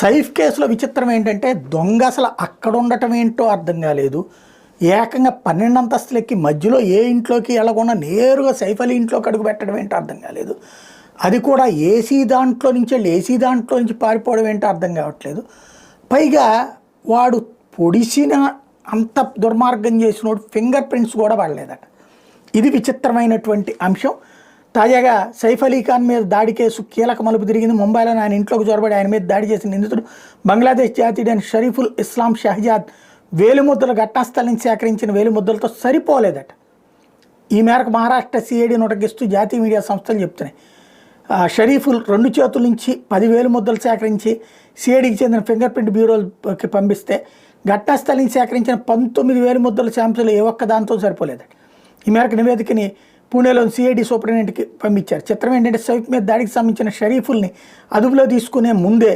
సైఫ్ కేసులో విచిత్రం ఏంటంటే దొంగ అసలు అక్కడ ఉండటం ఏంటో అర్థం కాలేదు. ఏకంగా పన్నెండు అంతస్తులు ఎక్కి మధ్యలో ఏ ఇంట్లోకి ఎలాగొన్నా నేరుగా సైఫ్ అలీ ఇంట్లోకి అడుగు పెట్టడం ఏంటో అర్థం కాలేదు. అది కూడా ఏసీ దాంట్లో నుంచి వెళ్ళి ఏసీ దాంట్లో నుంచి పారిపోవడం ఏంటో అర్థం కావట్లేదు. పైగా వాడు పొడిసిన అంత దుర్మార్గం చేసినోడు ఫింగర్ ప్రింట్స్ కూడా పడలేదట ఇది విచిత్రమైనటువంటి అంశం. తాజాగా సైఫ్ అలీ ఖాన్ మీద దాడి కేసు కీలక మలుపు తిరిగింది ముంబైలో ఆయన ఇంట్లోకి చొరబడి ఆయన మీద దాడి చేసిన నిందితుడు బంగ్లాదేశ్ జాతీయుడైన షరీఫుల్ ఇస్లాం షహజాద్ వేలిముద్దలు ఘటనాస్థలం నుంచి సేకరించిన వేలిముద్దలతో సరిపోలేదట. ఈ మేరకు మహారాష్ట్ర సిఐడి నొటగిస్తూ జాతీయ మీడియా సంస్థలు చెప్తున్నాయి. షరీఫుల్ రెండు చేతుల నుంచి పదివేలు ముద్దలు సేకరించి సిఐడికి చెందిన ఫింగర్ ప్రింట్ బ్యూరోకి పంపిస్తే ఘటనాస్థలం నుంచి సేకరించిన పంతొమ్మిది వేల ముద్దల శాంపుల్ ఏ ఒక్క దాంతో సరిపోలేదట. ఈ మేరకు నివేదికని పూణేలోని సిఐడి సూపరింటెండెంట్కి పంపించారు. చిత్రం ఏంటంటే సైఫ్ మీద దాడికి సంబంధించిన షరీఫుల్ని అదుపులో తీసుకునే ముందే